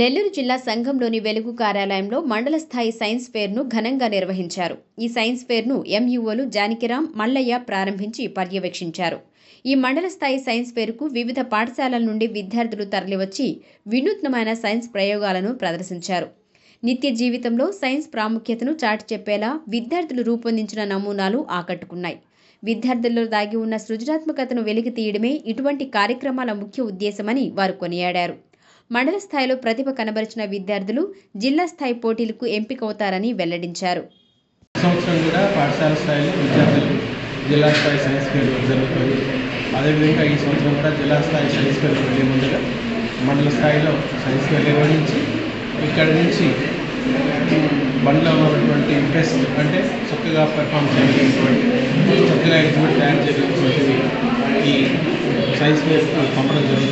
నెల్లూరు జిల్లా సంఘంలోని వెలుగు కార్యాలయంలో మండల స్థాయి సైన్స్ ఫేర్ను ఘనంగా నిర్వహించారు. ఈ సైన్స్ ఫేర్ను ఎంయూఓలు జానకిరామ్ మల్లయ్య ప్రారంభించి పర్యవేక్షించారు. ఈ మండల స్థాయి సైన్స్ ఫేర్కు వివిధ పాఠశాలల నుండి విద్యార్థులు తరలివచ్చి వినూత్నమైన సైన్స్ ప్రయోగాలను ప్రదర్శించారు. నిత్య జీవితంలో సైన్స్ ప్రాముఖ్యతను చాటి చెప్పేలా విద్యార్థులు రూపొందించిన నమూనాలు ఆకట్టుకున్నాయి. విద్యార్థుల్లో దాగి ఉన్న సృజనాత్మకతను వెలికి తీయడమే ఇటువంటి కార్యక్రమాల ముఖ్య ఉద్దేశమని వారు కొనియాడారు. మండల స్థాయిలో ప్రతిభ కనబరిచిన విద్యార్థులు జిల్లా స్థాయి పోటీలకు ఎంపికవుతారని వెల్లడించారు. సంవత్సరం కూడా పాఠశాల స్థాయిలో విద్యార్థులు జిల్లా స్థాయి సైన్స్ ఫేర్ జరుగుతుంది. అదేవిధంగా ఈ సంవత్సరం కూడా జిల్లా స్థాయి సైన్స్ ఫేర్ వెళ్ళే ముందుగా మండల స్థాయిలో సైన్స్ ఫేర్ నిర్వహించి ఇక్కడ నుంచి బండ్లో ఉన్నటువంటి ఇంప్రెస్ అంటే చక్కగా పెర్ఫామ్ చేయగలిగినటువంటి చక్కగా ఎగ్జిబిట్ తయారు చేయగలిగినటువంటివి ఈ సైన్స్ ఫేర్ పంపడం జరుగుతుంది.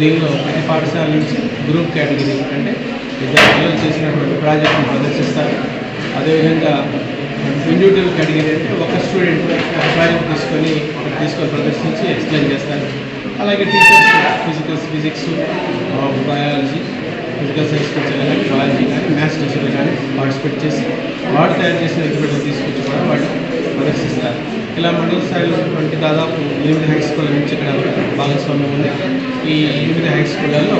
దీనిలో ప్రతి పాఠశాల నుంచి గ్రూప్ కేటగిరీ అంటే విద్యార్థులు చేసినటువంటి ప్రాజెక్టును ప్రదర్శిస్తారు. అదేవిధంగా ఇండివిజువల్ కేటగిరీ అంటే ఒక స్టూడెంట్ ప్రాజెక్ట్ తీసుకొని తీసుకొని ప్రదర్శించి ఎక్స్ప్లెయిన్ చేస్తారు. అలాగే teachers physicals physics biology physical science teacher కానీ బయాలజీ కానీ మ్యాథ్స్ టీచర్లు కానీ పార్టిసిపేట్ చేసి వాడు తయారు చేసిన ఎగ్జిబిషన్ తీసుకొచ్చి కూడా వాళ్ళు ప్రదర్శిస్తారు. ఇలా మండల స్థాయిలో ఉన్నటువంటి దాదాపు ఎనిమిది హై స్కూల్ నుంచి ఇక్కడ భాగస్వామ్యం ఉంది. ఈ ఎనిమిది హై స్కూళ్ళల్లో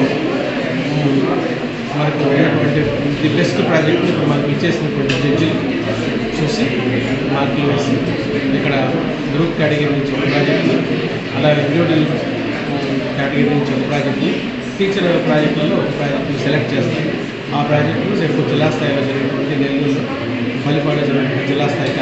మనకు ఉన్నటువంటి ది బెస్ట్ ప్రాజెక్ట్ ఇప్పుడు మనకు ఇచ్చేసినటువంటి జడ్జిలు చూసి మార్కులు వేసి ఇక్కడ గ్రూప్ కేటగిరీ నుంచి ఒక ప్రాజెక్టు అలాగే ఇండివిజువల్ కేటగిరీ నుంచి ఒక ప్రాజెక్టు టీచర్ ప్రాజెక్టులలో ఒక ప్రాజెక్టును సెలెక్ట్ చేస్తారు ఆ ప్రాజెక్టును రేపు జిల్లా స్థాయిలో జరిగినటువంటి నెల్లూరు పల్లిపాడు జరిగినటువంటి జిల్లా స్థాయి